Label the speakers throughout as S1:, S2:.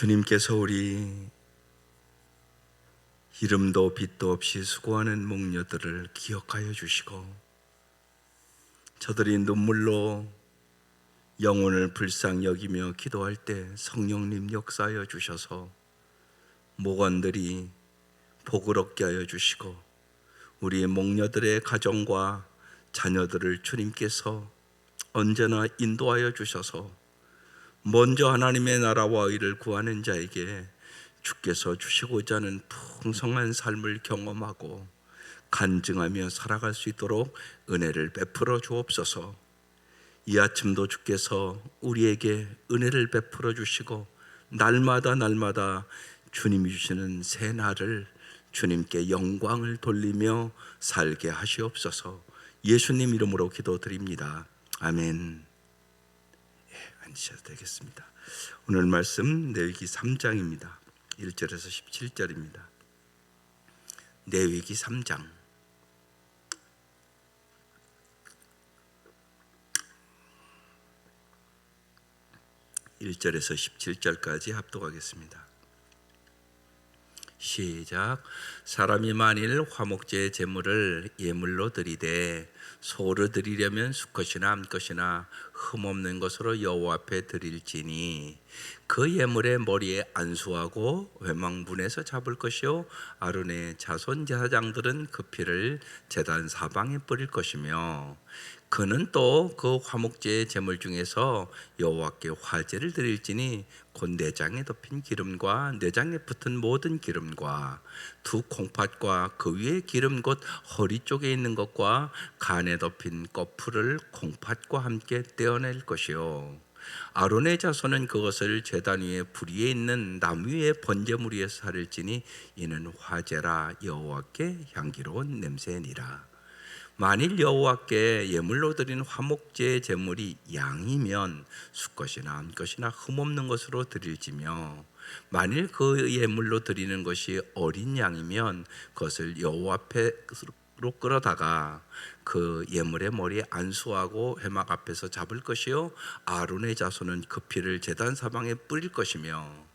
S1: 주님께서 우리 이름도 빛도 없이 수고하는 목녀들을 기억하여 주시고 저들이 눈물로 영혼을 불쌍히 여기며 기도할 때 성령님 역사하여 주셔서 목원들이 복을 얻게 하여 주시고 우리 목녀들의 가정과 자녀들을 주님께서 언제나 인도하여 주셔서 먼저 하나님의 나라와 의를 구하는 자에게 주께서 주시고자 하는 풍성한 삶을 경험하고 간증하며 살아갈 수 있도록 은혜를 베풀어 주옵소서. 이 아침도 주께서 우리에게 은혜를 베풀어 주시고 날마다 날마다 주님이 주시는 새 날을 주님께 영광을 돌리며 살게 하시옵소서. 예수님 이름으로 기도드립니다. 아멘. 예, 앉으셔도 되겠습니다. 오늘 말씀 내위기 3장입니다. 1절에서 17절입니다. 내위기 3장. 일절에서 17절까지 합독하겠습니다. 시작. 사람이 만일 화목제 제물을 예물로 드리되 소를 드리려면 수컷이나 암컷이나 흠없는 것으로 여호와 앞에 드릴지니 그 예물의 머리에 안수하고 회망분에서 잡을 것이요 아론의 자손 제사장들은 그 피를 제단 사방에 뿌릴 것이며 그는 또 그 화목제의 제물 중에서 여호와께 화제를 드릴지니 곧 내장에 덮인 기름과 내장에 붙은 모든 기름과 두 콩팥과 그 위에 기름 곧 허리 쪽에 있는 것과 간에 덮인 꺼풀을 콩팥과 함께 떼어낼 것이요. 아론의 자손은 그것을 제단 위에 불 위에 있는 나무 위에 번제물 위에서 살을지니 이는 화제라 여호와께 향기로운 냄새니라 만일 여호와께 예물로 드린 화목제 제물이 양이면 수것이나 암것이나 흠없는 것으로 드릴지며 만일 그 예물로 드리는 것이 어린 양이면 그것을 여호와 앞에로 끌어다가 그 예물의 머리에 안수하고 회막 앞에서 잡을 것이요 아론의 자손은 그 피를 제단 사방에 뿌릴 것이며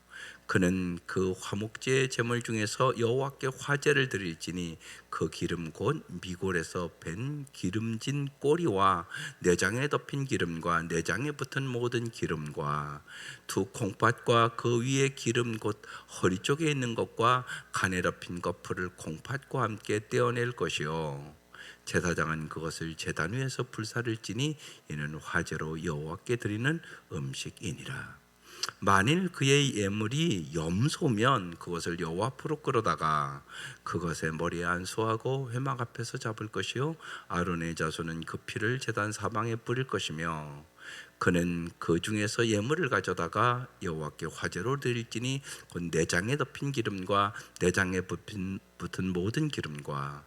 S1: 그는 그 화목제 제물 중에서 여호와께 화제를 드릴지니 그 기름 곧 미골에서 벤 기름진 꼬리와 내장에 덮인 기름과 내장에 붙은 모든 기름과 두 콩팥과 그 위에 기름 곧 허리 쪽에 있는 것과 간에 덮인 거풀을 콩팥과 함께 떼어낼 것이요 제사장은 그것을 제단 위에서 불사를 지니 이는 화제로 여호와께 드리는 음식이니라. 만일 그의 예물이 염소면 그것을 여호와 앞으로 끌어다가 그것의 머리에 안수하고 회막 앞에서 잡을 것이요 아론의 자손은 그 피를 제단 사방에 뿌릴 것이며 그는 그 중에서 예물을 가져다가 여호와께 화제로 드릴지니 곧 내장에 덮인 기름과 내장에 붙은, 붙은 모든 기름과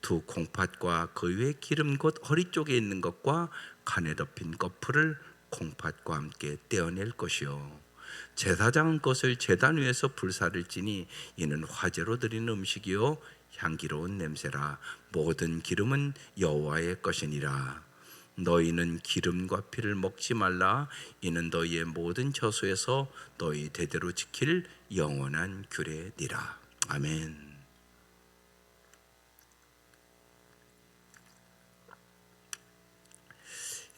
S1: 두 콩팥과 그 위에 기름 곧 허리 쪽에 있는 것과 간에 덮인 거풀을 콩팥과 함께 떼어낼 것이요. 제사장 것을 제단 위에서 불사를 지니 이는 화제로 드리는 음식이요. 향기로운 냄새라. 모든 기름은 여호와의 것이니라. 너희는 기름과 피를 먹지 말라. 이는 너희의 모든 처소에서 너희 대대로 지킬 영원한 규례니라. 아멘.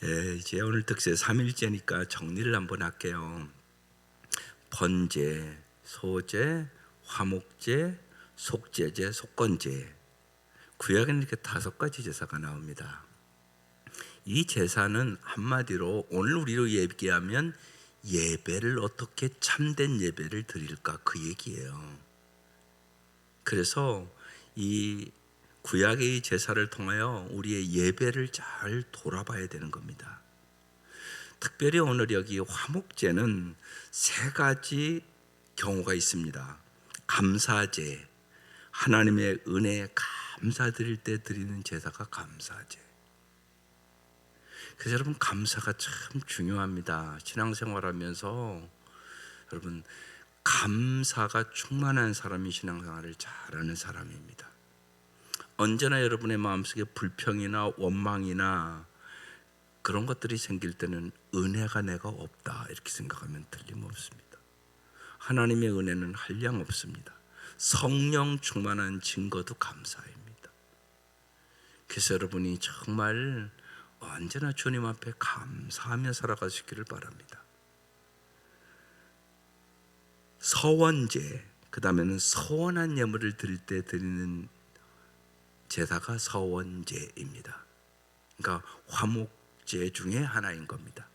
S1: 예, 이제 오늘 특세 3일째니까 정리를 한번 할게요. 번제, 소제, 화목제, 속제제, 속건제. 구약에는 이렇게 다섯 가지 제사가 나옵니다. 이 제사는 한마디로 오늘 우리로 얘기하면 예배를 어떻게 참된 예배를 드릴까 그 얘기예요. 그래서 이 구약의 제사를 통하여 우리의 예배를 잘 돌아봐야 되는 겁니다. 특별히 오늘 여기 화목제는 세 가지 경우가 있습니다. 감사제, 하나님의 은혜에 감사드릴 때 드리는 제사가 감사제. 그래서 여러분 감사가 참 중요합니다. 신앙생활하면서 여러분 감사가 충만한 사람이 신앙생활을 잘하는 사람입니다. 언제나 여러분의 마음속에 불평이나 원망이나 그런 것들이 생길 때는 은혜가 내가 없다 이렇게 생각하면 틀림없습니다. 하나님의 은혜는 한량 없습니다. 성령 충만한 증거도 감사입니다. 그래서 여러분이 정말 언제나 주님 앞에 감사하며 살아가시기를 바랍니다. 서원제, 그 다음에는 서원한 예물을 드릴 때 드리는 제사가 서원제입니다. 그러니까 화목제 중에 하나인 겁니다.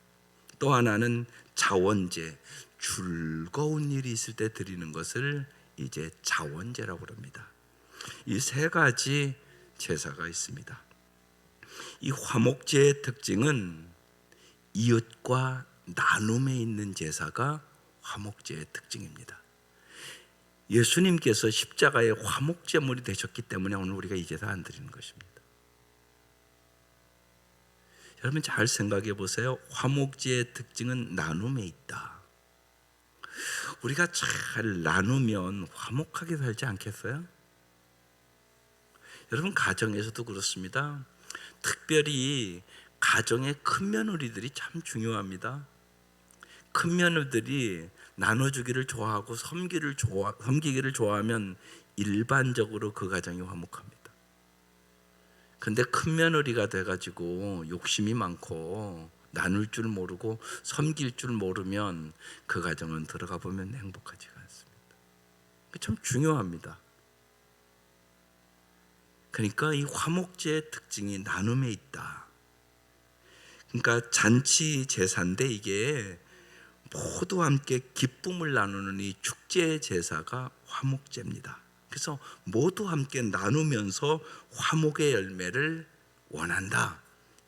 S1: 또 하나는 자원제, 즐거운 일이 있을 때 드리는 것을 이제 자원제라고 합니다. 이 세 가지 제사가 있습니다. 이 화목제의 특징은 이웃과 나눔에 있는 제사가 화목제의 특징입니다. 예수님께서 십자가의 화목제물이 되셨기 때문에 오늘 우리가 이 제사 안 드리는 것입니다. 여러분 잘 생각해 보세요. 화목제의 특징은 나눔에 있다. 우리가 잘 나누면 화목하게 살지 않겠어요? 여러분 가정에서도 그렇습니다. 특별히 가정의 큰 며느리들이 참 중요합니다. 큰 며느리들이 나눠주기를 좋아하고 섬기를 좋아, 섬기기를 좋아하면 일반적으로 그 가정이 화목합니다. 근데 큰 며느리가 돼가지고 욕심이 많고 나눌 줄 모르고 섬길 줄 모르면 그 가정은 들어가 보면 행복하지가 않습니다. 참 중요합니다. 그러니까 이 화목제의 특징이 나눔에 있다. 그러니까 잔치 제사인데 이게 모두 함께 기쁨을 나누는 이 축제 제사가 화목제입니다. 그래서 모두 함께 나누면서 화목의 열매를 원한다.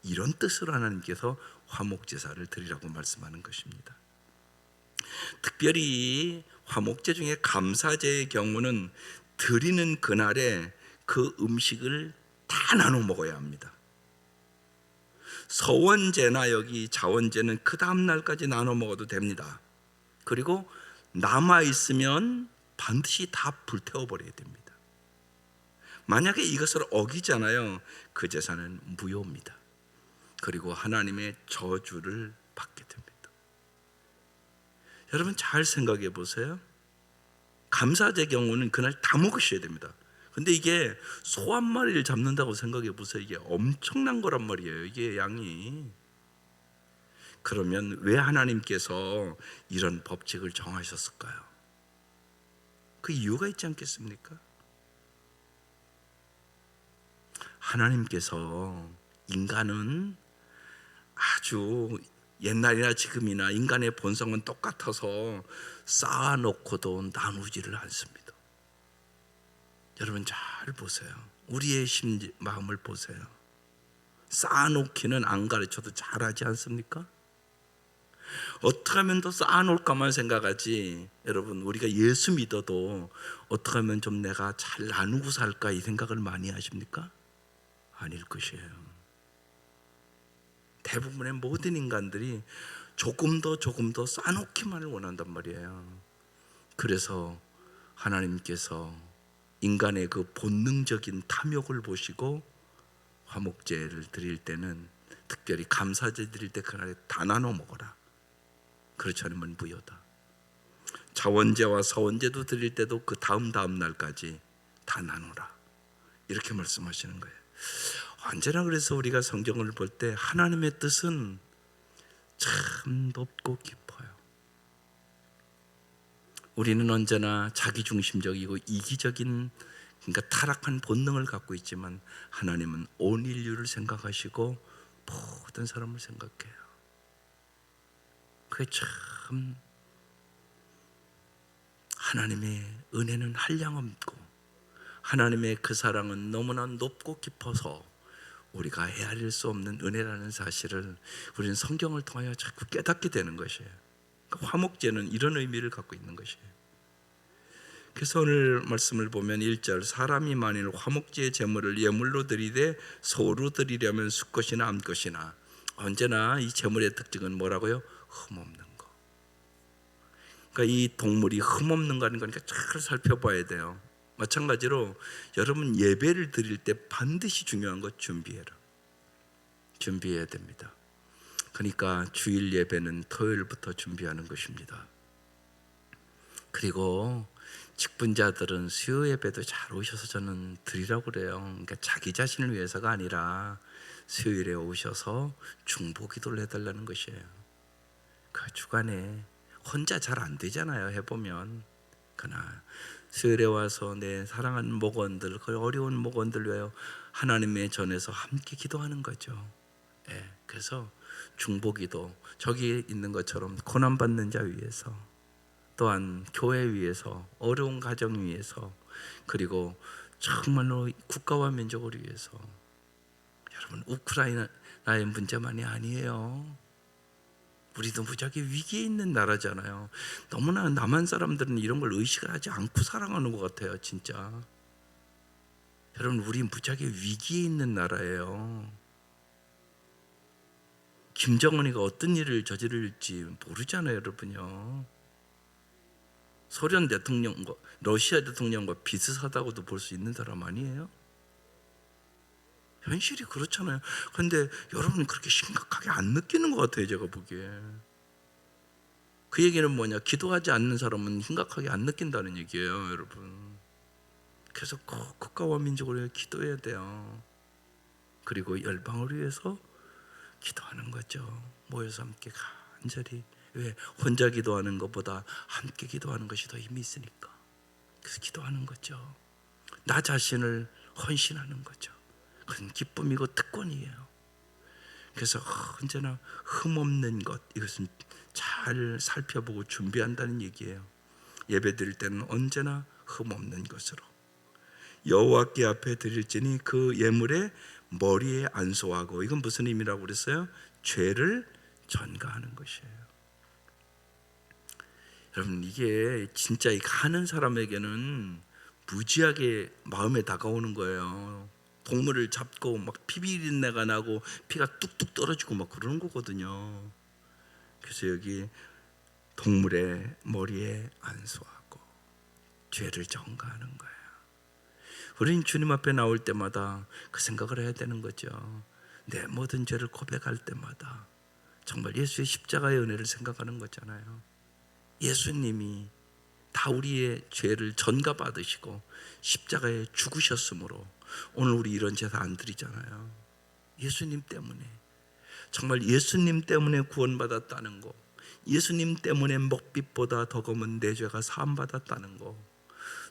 S1: 이런 뜻으로 하나님께서 화목 제사를 드리라고 말씀하는 것입니다. 특별히 화목제 중에 감사제의 경우는 드리는 그날에 그 음식을 다 나눠 먹어야 합니다. 서원제나 여기 자원제는 그 다음 날까지 나눠 먹어도 됩니다. 그리고 남아 있으면 반드시 다 불태워 버려야 됩니다. 만약에 이것을 어기잖아요. 그 제사는 무효입니다. 그리고 하나님의 저주를 받게 됩니다. 여러분 잘 생각해 보세요. 감사제 경우는 그날 다 먹으셔야 됩니다. 근데 이게 소 한 마리를 잡는다고 생각해 보세요. 이게 엄청난 거란 말이에요. 이게 양이. 그러면 왜 하나님께서 이런 법칙을 정하셨을까요? 그 이유가 있지 않겠습니까? 하나님께서 인간은 아주 옛날이나 지금이나 인간의 본성은 똑같아서 쌓아놓고도 나누지를 않습니다. 여러분 잘 보세요. 우리의 심지, 마음을 보세요. 쌓아놓기는 안 가르쳐도 잘하지 않습니까? 어떻게 하면 더 쌓아놓을까만 생각하지 여러분 우리가 예수 믿어도 어떻게 하면 좀 내가 잘 나누고 살까 이 생각을 많이 하십니까? 아닐 것이에요 대부분의 모든 인간들이 조금 더 조금 더 쌓아놓기만을 원한단 말이에요 그래서 하나님께서 인간의 그 본능적인 탐욕을 보시고 화목제를 드릴 때는 특별히 감사제 드릴 때 그날에 다 나눠 먹어라 그렇지 않으면 무효다. 자원제와 서원제도 드릴 때도 그 다음 다음 날까지 다 나누라. 이렇게 말씀하시는 거예요. 언제나 그래서 우리가 성경을 볼 때 하나님의 뜻은 참 높고 깊어요. 우리는 언제나 자기중심적이고 이기적인 그러니까 타락한 본능을 갖고 있지만 하나님은 온 인류를 생각하시고 모든 사람을 생각해요. 그게 참 하나님의 은혜는 한량없고 하나님의 그 사랑은 너무나 높고 깊어서 우리가 헤아릴 수 없는 은혜라는 사실을 우리는 성경을 통하여 자꾸 깨닫게 되는 것이에요. 그 화목제는 이런 의미를 갖고 있는 것이에요. 그래서 오늘 말씀을 보면 1절 사람이 만일 화목제의 제물을 예물로 드리되 소로 드리려면 수것이나 암것이나 언제나 이 제물의 특징은 뭐라고요? 흠없는 거. 그러니까 이 동물이 흠없는 거는 거니까 잘 살펴봐야 돼요. 마찬가지로 여러분 예배를 드릴 때 반드시 중요한 것 준비해라. 준비해야 됩니다. 그러니까 주일 예배는 토요일부터 준비하는 것입니다. 그리고 직분자들은 수요 예배도 잘 오셔서 저는 드리라고 그래요. 그러니까 자기 자신을 위해서가 아니라 수요일에 오셔서 중보 기도를 해달라는 것이에요. 그 주간에 혼자 잘 안 되잖아요. 해보면 그러나 수요일에 와서 내 사랑하는 목원들, 그 어려운 목원들 위하여 하나님의 전에서 함께 기도하는 거죠. 예, 그래서 중보기도 저기 있는 것처럼 고난 받는 자 위해서 또한 교회 위해서 어려운 가정 위해서 그리고 정말로 국가와 민족을 위해서 여러분 우크라이나의 문제만이 아니에요. 우리도 무지하게 위기에 있는 나라잖아요. 너무나 남한 사람들은 이런 걸 의식을 하지 않고 살아가는 것 같아요, 진짜. 여러분, 우리 무지하게 위기에 있는 나라예요. 김정은이가 어떤 일을 저지를지 모르잖아요, 여러분요. 소련 대통령과 러시아 대통령과 비슷하다고도 볼 수 있는 사람 아니에요? 현실이 그렇잖아요. 근데 여러분 그렇게 심각하게 안 느끼는 것 같아요, 제가 보기에. 그 얘기는 뭐냐? 기도하지 않는 사람은 심각하게 안 느낀다는 얘기예요, 여러분. 그래서 꼭 국가와 민족을 위해 기도해야 돼요. 그리고 열방을 위해서 기도하는 거죠. 모여서 함께 간절히 왜 혼자 기도하는 것보다 함께 기도하는 것이 더 힘이 있으니까. 그래서 기도하는 거죠. 나 자신을 헌신하는 거죠. 그건 기쁨이고 특권이에요. 그래서 언제나 흠 없는 것 이것은 잘 살펴보고 준비한다는 얘기예요. 예배 드릴 때는 언제나 흠 없는 것으로 여호와께 앞에 드릴지니 그 예물의 머리에 안수하고 이건 무슨 의미라고 그랬어요? 죄를 전가하는 것이에요. 여러분 이게 진짜 이 가는 사람에게는 무지하게 마음에 다가오는 거예요. 동물을 잡고 막 피비린내가 나고 피가 뚝뚝 떨어지고 막 그러는 거거든요. 그래서 여기 동물의 머리에 안수하고 죄를 전가하는 거예요. 우리는 주님 앞에 나올 때마다 그 생각을 해야 되는 거죠. 내 모든 죄를 고백할 때마다 정말 예수의 십자가의 은혜를 생각하는 거잖아요. 예수님이 다 우리의 죄를 전가 받으시고 십자가에 죽으셨으므로 오늘 우리 이런 제사 안 드리잖아요. 예수님 때문에 정말 예수님 때문에 구원받았다는 거, 예수님 때문에 먹빛보다 더 검은 내 죄가 사함 받았다는 거.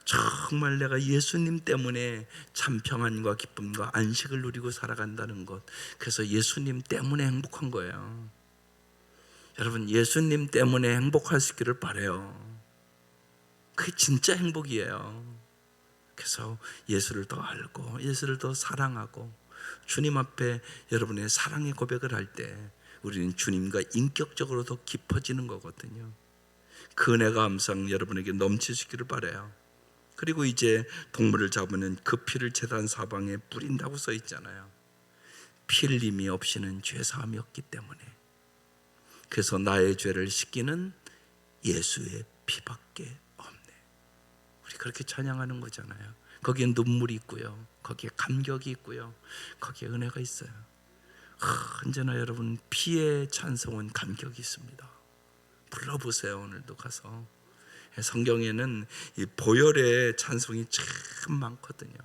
S1: 정말 내가 예수님 때문에 참 평안과 기쁨과 안식을 누리고 살아간다는 것. 그래서 예수님 때문에 행복한 거예요. 여러분 예수님 때문에 행복할 수 있기를 바래요. 그게 진짜 행복이에요. 그래서 예수를 더 알고 예수를 더 사랑하고 주님 앞에 여러분의 사랑의 고백을 할 때 우리는 주님과 인격적으로 더 깊어지는 거거든요. 그 은혜가 항상 여러분에게 넘치시기를 바래요. 그리고 이제 동물을 잡으면 그 피를 제단 사방에 뿌린다고 써 있잖아요. 피 흘림이 없이는 죄 사함이 없기 때문에 그래서 나의 죄를 씻기는 예수의 피밖에 없네. 우리 그렇게 찬양하는 거잖아요. 거기에 눈물이 있고요. 거기에 감격이 있고요. 거기에 은혜가 있어요. 하, 언제나 여러분 피의 찬송은 감격이 있습니다. 불러보세요 오늘도 가서 성경에는 이 보혈의 찬송이 참 많거든요.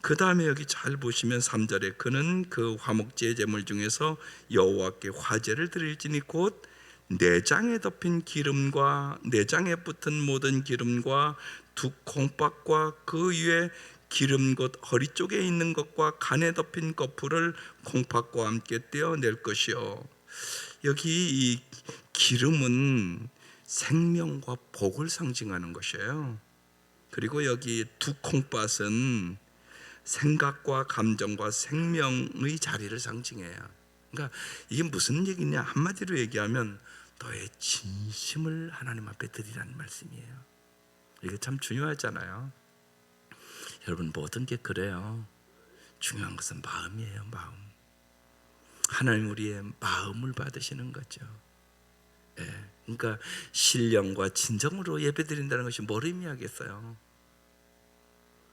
S1: 그 다음에 여기 잘 보시면 3절에 그는 그 화목제 제물 중에서 여호와께 화제를 드릴지니 곧 내장에 덮인 기름과 내장에 붙은 모든 기름과 두 콩밥과 그 위에 기름 곧 허리 쪽에 있는 것과 간에 덮인 거풀을 콩팥과 함께 떼어낼 것이요. 여기 이 기름은 생명과 복을 상징하는 것이에요. 그리고 여기 두 콩팥은 생각과 감정과 생명의 자리를 상징해요. 그러니까 이게 무슨 얘기냐? 한마디로 얘기하면 너의 진심을 하나님 앞에 드리라는 말씀이에요. 이게 참 중요하잖아요. 여러분 모든 게 그래요. 중요한 것은 마음이에요, 마음. 하나님 우리의 마음을 받으시는 거죠. 예. 그러니까 신령과 진정으로 예배드린다는 것이 뭘 의미하겠어요?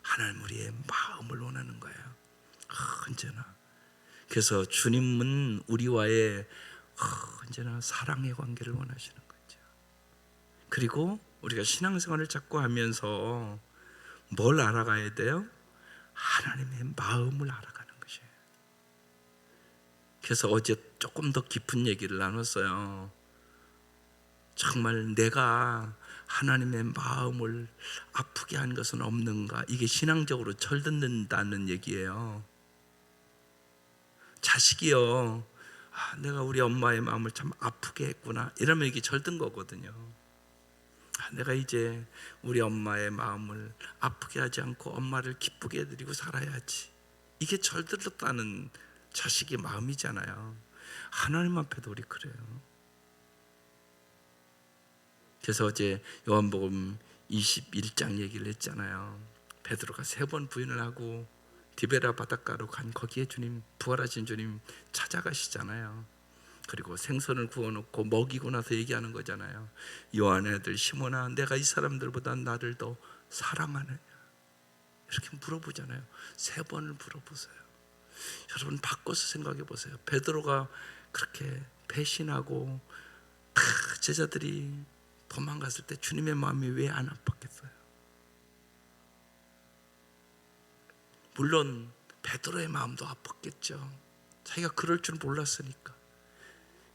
S1: 하나님 우리의 마음을 원하는 거예요. 언제나. 그래서 주님은 우리와의 언제나 사랑의 관계를 원하시는 거죠. 그리고 우리가 신앙생활을 자꾸 하면서 뭘 알아가야 돼요? 하나님의 마음을 알아가는 것이에요. 그래서 어제 조금 더 깊은 얘기를 나눴어요. 정말 내가 하나님의 마음을 아프게 한 것은 없는가? 이게 신앙적으로 철듣는다는 얘기예요. 자식이요. 아, 내가 우리 엄마의 마음을 참 아프게 했구나. 이러면 이게 절든 거거든요. 아, 내가 이제 우리 엄마의 마음을 아프게 하지 않고 엄마를 기쁘게 해드리고 살아야지. 이게 절들었다는 자식의 마음이잖아요. 하나님 앞에도 우리 그래요. 그래서 어제 요한복음 21장 얘기를 했잖아요. 베드로가 세 번 부인을 하고 디베라 바닷가로 간 거기에 주님 부활하신 주님 찾아가시잖아요. 그리고 생선을 구워놓고 먹이고 나서 얘기하는 거잖아요. 요한의 아들 시몬아, 내가 이 사람들보다 나를 더 사랑하느냐? 이렇게 물어보잖아요. 세 번을 물어보세요. 여러분 바꿔서 생각해 보세요. 베드로가 그렇게 배신하고 다 제자들이 도망갔을 때 주님의 마음이 왜 안 아팠겠어요? 물론 베드로의 마음도 아팠겠죠. 자기가 그럴 줄 몰랐으니까.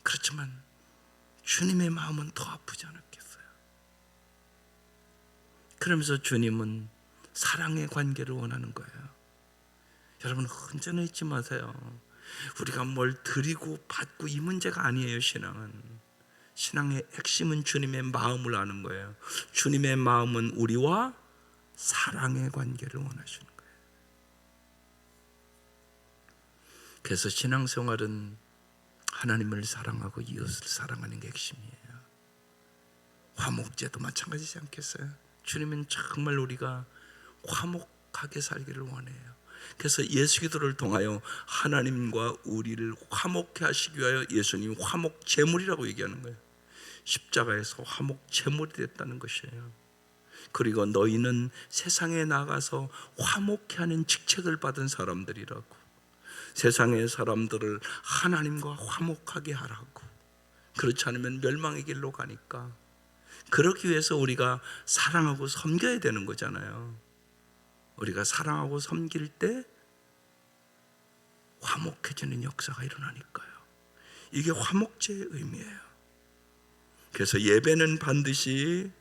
S1: 그렇지만 주님의 마음은 더 아프지 않았겠어요. 그러면서 주님은 사랑의 관계를 원하는 거예요. 여러분 혼자는 잊지 마세요. 우리가 뭘 드리고 받고 이 문제가 아니에요, 신앙은. 신앙의 핵심은 주님의 마음을 아는 거예요. 주님의 마음은 우리와 사랑의 관계를 원하시는 거예요. 그래서 신앙생활은 하나님을 사랑하고 이웃을 사랑하는 게 핵심이에요. 화목제도 마찬가지지 않겠어요? 주님은 정말 우리가 화목하게 살기를 원해요. 그래서 예수 기도를 통하여 하나님과 우리를 화목케 하시기 위하여 예수님 화목 제물이라고 얘기하는 거예요. 십자가에서 화목 제물이 됐다는 것이에요. 그리고 너희는 세상에 나가서 화목케 하는 직책을 받은 사람들이라고. 세상의 사람들을 하나님과 화목하게 하라고. 그렇지 않으면 멸망의 길로 가니까. 그러기 위해서 우리가 사랑하고 섬겨야 되는 거잖아요. 우리가 사랑하고 섬길 때 화목해지는 역사가 일어나니까요. 이게 화목제의 의미예요. 그래서 예배는 반드시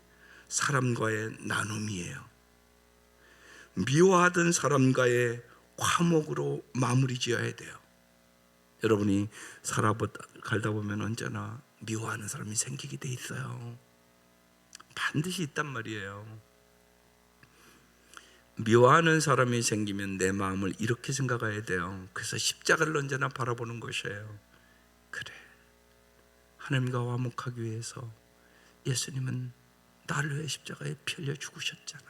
S1: 사람과의 나눔이에요. 미워하던 사람과의 화목으로 마무리 지어야 돼요. 여러분이 살아가다 보면 언제나 미워하는 사람이 생기게 돼 있어요. 반드시 있단 말이에요. 미워하는 사람이 생기면 내 마음을 이렇게 생각해야 돼요. 그래서 십자가를 언제나 바라보는 것이에요. 그래. 하나님과 화목하기 위해서 예수님은 나를 위해 십자가에 피 흘려 죽으셨잖아.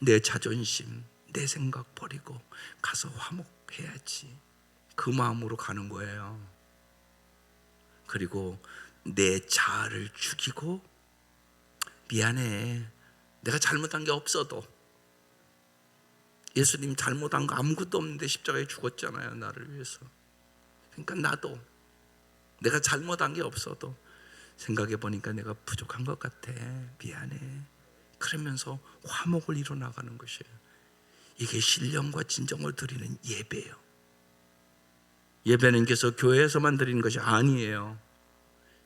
S1: 내 자존심, 내 생각 버리고 가서 화목해야지. 그 마음으로 가는 거예요. 그리고 내 자아를 죽이고 미안해. 내가 잘못한 게 없어도 예수님 잘못한 거 아무것도 없는데 십자가에 죽었잖아요. 나를 위해서. 그러니까 나도 내가 잘못한 게 없어도 생각해 보니까 내가 부족한 것 같아. 미안해. 그러면서 화목을 이뤄 나가는 것이에요. 이게 신령과 진정을 드리는 예배예요. 예배는 계속 교회에서만 드리는 것이 아니에요.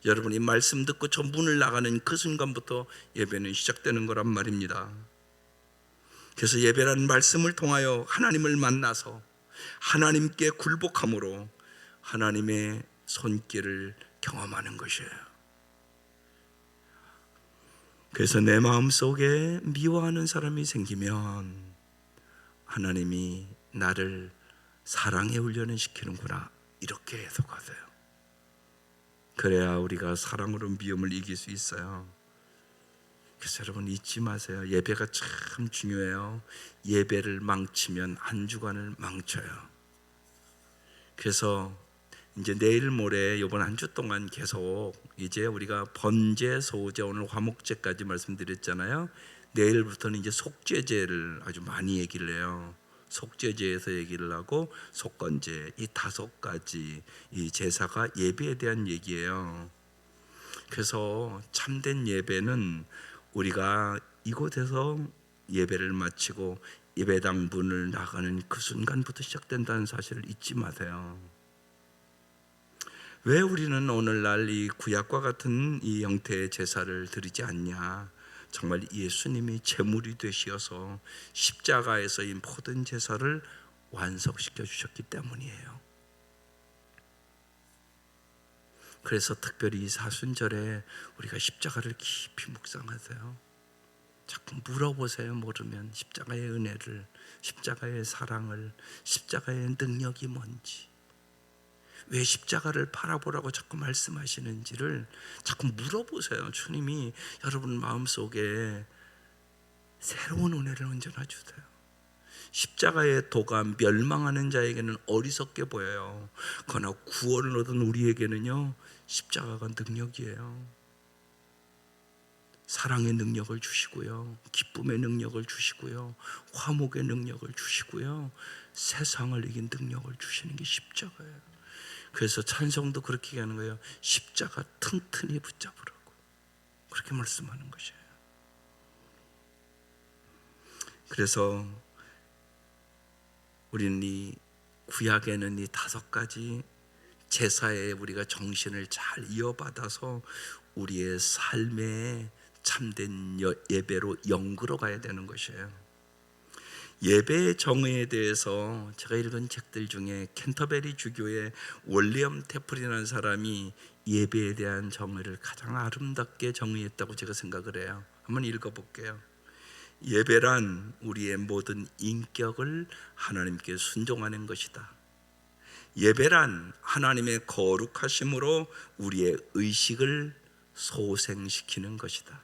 S1: 여러분이 말씀 듣고 저 문을 나가는 그 순간부터 예배는 시작되는 거란 말입니다. 그래서 예배라는 말씀을 통하여 하나님을 만나서 하나님께 굴복함으로 하나님의 손길을 경험하는 것이에요. 그래서 내 마음 속에 미워하는 사람이 생기면 하나님이 나를 사랑의 훈련을 시키는구나 이렇게 해석하세요. 그래야 우리가 사랑으로 미움을 이길 수 있어요. 그래서 여러분 잊지 마세요. 예배가 참 중요해요. 예배를 망치면 한 주간을 망쳐요. 그래서 이제 내일 모레 이번 한 주 동안 계속 이제 우리가 번제, 소제 오늘 화목제까지 말씀드렸잖아요. 내일부터는 이제 속죄제를 아주 많이 얘기를 해요. 속죄제에서 얘기를 하고 속건제 이 다섯 가지 이 제사가 예배에 대한 얘기예요. 그래서 참된 예배는 우리가 이곳에서 예배를 마치고 예배당 문을 나가는 그 순간부터 시작된다는 사실을 잊지 마세요. 왜 우리는 오늘날 이 구약과 같은 이 형태의 제사를 드리지 않냐? 정말 예수님이 제물이 되시어서 십자가에서 이 모든 제사를 완성시켜 주셨기 때문이에요. 그래서 특별히 이 사순절에 우리가 십자가를 깊이 묵상하세요. 자꾸 물어보세요. 모르면 십자가의 은혜를, 십자가의 사랑을, 십자가의 능력이 뭔지, 왜 십자가를 바라보라고 자꾸 말씀하시는지를 자꾸 물어보세요. 주님이 여러분 마음속에 새로운 은혜를 얹어놔 주세요. 십자가의 도가 멸망하는 자에게는 어리석게 보여요. 그러나 구원을 얻은 우리에게는요, 십자가가 능력이에요. 사랑의 능력을 주시고요. 기쁨의 능력을 주시고요. 화목의 능력을 주시고요. 세상을 이긴 능력을 주시는 게 십자가예요. 그래서 찬성도 그렇게 하는 거예요. 십자가 튼튼히 붙잡으라고. 그렇게 말씀하는 것이에요. 그래서 우리는 이 구약에는 이 다섯 가지 제사에 우리가 정신을 잘 이어받아서 우리의 삶에 참된 여- 예배로 영그러 가야 되는 것이에요. 예배의 정의에 대해서 제가 읽은 책들 중에 캔터베리 주교의 월리엄 테플이라는 사람이 예배에 대한 정의를 가장 아름답게 정의했다고 제가 생각을 해요. 한번 읽어볼게요. 예배란 우리의 모든 인격을 하나님께 순종하는 것이다. 예배란 하나님의 거룩하심으로 우리의 의식을 소생시키는 것이다.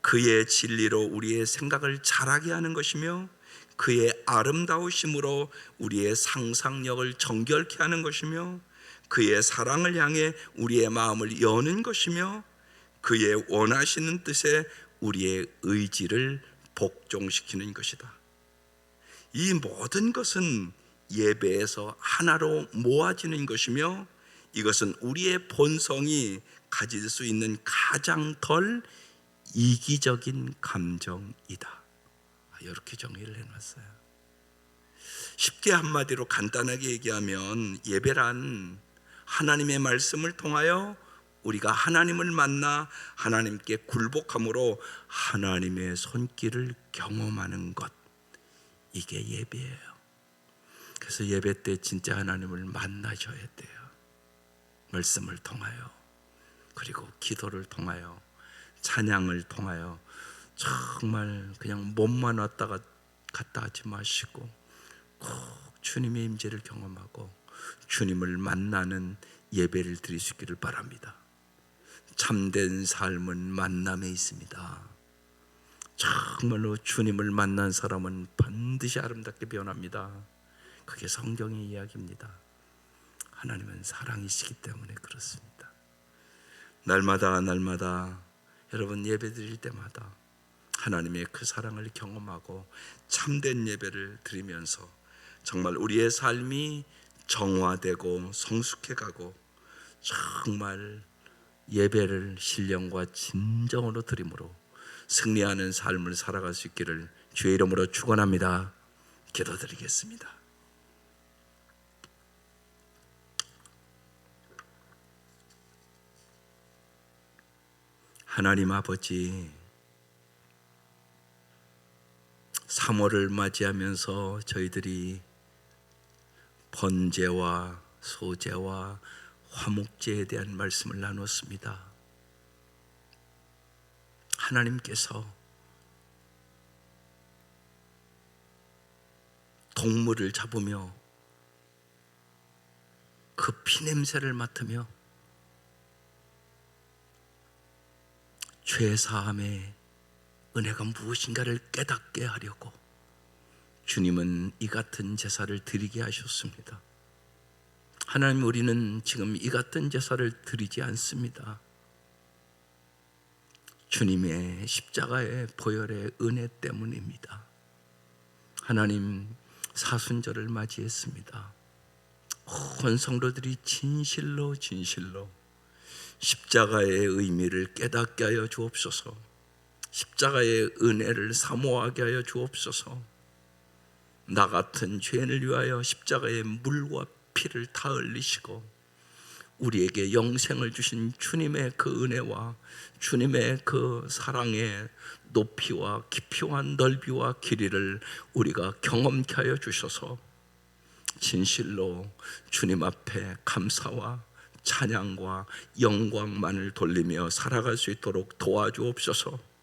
S1: 그의 진리로 우리의 생각을 자라게 하는 것이며 그의 아름다우심으로 우리의 상상력을 정결케 하는 것이며 그의 사랑을 향해 우리의 마음을 여는 것이며 그의 원하시는 뜻에 우리의 의지를 복종시키는 것이다. 이 모든 것은 예배에서 하나로 모아지는 것이며 이것은 우리의 본성이 가질 수 있는 가장 덜 이기적인 감정이다. 이렇게 정의를 해놨어요. 쉽게 한마디로 간단하게 얘기하면 예배란 하나님의 말씀을 통하여 우리가 하나님을 만나 하나님께 굴복함으로 하나님의 손길을 경험하는 것 이게 예배예요. 그래서 예배 때 진짜 하나님을 만나셔야 돼요. 말씀을 통하여 그리고 기도를 통하여 찬양을 통하여 정말 그냥 몸만 왔다가 갔다 하지 마시고 꼭 주님의 임재를 경험하고 주님을 만나는 예배를 드리시기를 바랍니다. 참된 삶은 만남에 있습니다. 정말로 주님을 만난 사람은 반드시 아름답게 변합니다. 그게 성경의 이야기입니다. 하나님은 사랑이시기 때문에 그렇습니다. 날마다 날마다 여러분 예배 드릴 때마다 하나님의 그 사랑을 경험하고 참된 예배를 드리면서 정말 우리의 삶이 정화되고 성숙해가고 정말 예배를 신령과 진정으로 드림으로 승리하는 삶을 살아갈 수 있기를 주의 이름으로 축원합니다. 기도드리겠습니다. 하나님 아버지 3월을 맞이하면서 저희들이 번제와 소제와 화목제에 대한 말씀을 나눴습니다. 하나님께서 동물을 잡으며 그 피냄새를 맡으며 죄 사함의 은혜가 무엇인가를 깨닫게 하려고 주님은 이 같은 제사를 드리게 하셨습니다. 하나님 우리는 지금 이 같은 제사를 드리지 않습니다. 주님의 십자가의 보혈의 은혜 때문입니다. 하나님 사순절을 맞이했습니다. 온 성도들이 진실로 진실로 십자가의 의미를 깨닫게 하여 주옵소서. 십자가의 은혜를 사모하게 하여 주옵소서. 나 같은 죄인을 위하여 십자가의 물과 피를 다 흘리시고 우리에게 영생을 주신 주님의 그 은혜와 주님의 그 사랑의 높이와 깊이와 넓이와 길이를 우리가 경험케 하여 주셔서 진실로 주님 앞에 감사와 찬양과 영광만을 돌리며 살아갈 수 있도록 도와주옵소서.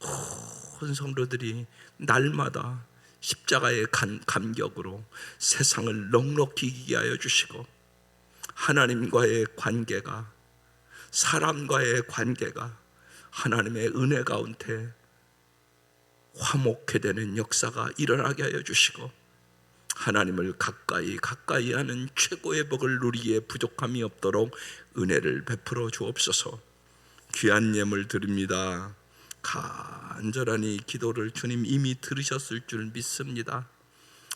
S1: 온 성도들이 날마다 십자가의 간, 감격으로 세상을 넉넉히 이기게 하여 주시고 하나님과의 관계가 사람과의 관계가 하나님의 은혜 가운데 화목해 되는 역사가 일어나게 하여 주시고 하나님을 가까이 가까이 하는 최고의 복을 누리기에 부족함이 없도록 은혜를 베풀어 주옵소서. 귀한 예물 드립니다. 간절하니 기도를 주님 이미 들으셨을 줄 믿습니다.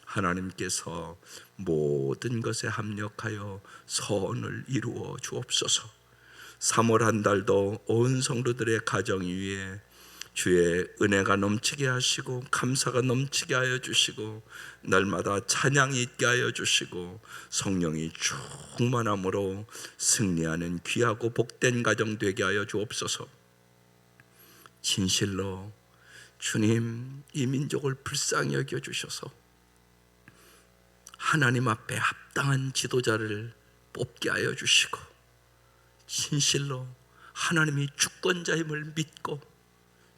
S1: 하나님께서 모든 것에 합력하여 선을 이루어 주옵소서. 3월 한 달도 온 성도들의 가정 위에 주의 은혜가 넘치게 하시고 감사가 넘치게 하여 주시고 날마다 찬양이 있게 하여 주시고 성령이 충만함으로 승리하는 귀하고 복된 가정 되게 하여 주옵소서. 진실로 주님 이 민족을 불쌍히 여겨 주셔서 하나님 앞에 합당한 지도자를 뽑게 하여 주시고 진실로 하나님이 주권자임을 믿고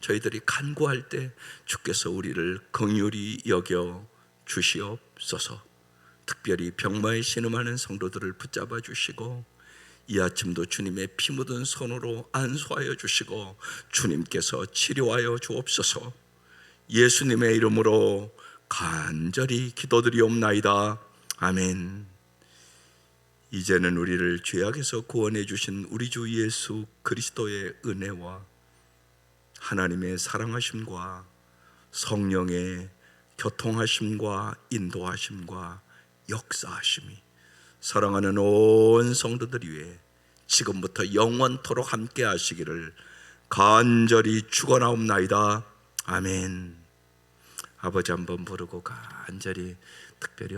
S1: 저희들이 간구할 때 주께서 우리를 긍휼히 여겨 주시옵소서. 특별히 병마에 신음하는 성도들을 붙잡아 주시고 이 아침도 주님의 피 묻은 손으로 안수하여 주시고 주님께서 치료하여 주옵소서. 예수님의 이름으로 간절히 기도드리옵나이다. 아멘. 이제는 우리를 죄악에서 구원해 주신 우리 주 예수 그리스도의 은혜와 하나님의 사랑하심과 성령의 교통하심과 인도하심과 역사하심이 사랑하는 온 성도들 위해 지금부터 영원토록 함께 하시기를 간절히 축원하옵나이다. 아멘. 아버지 한번 부르고 간절히 특별히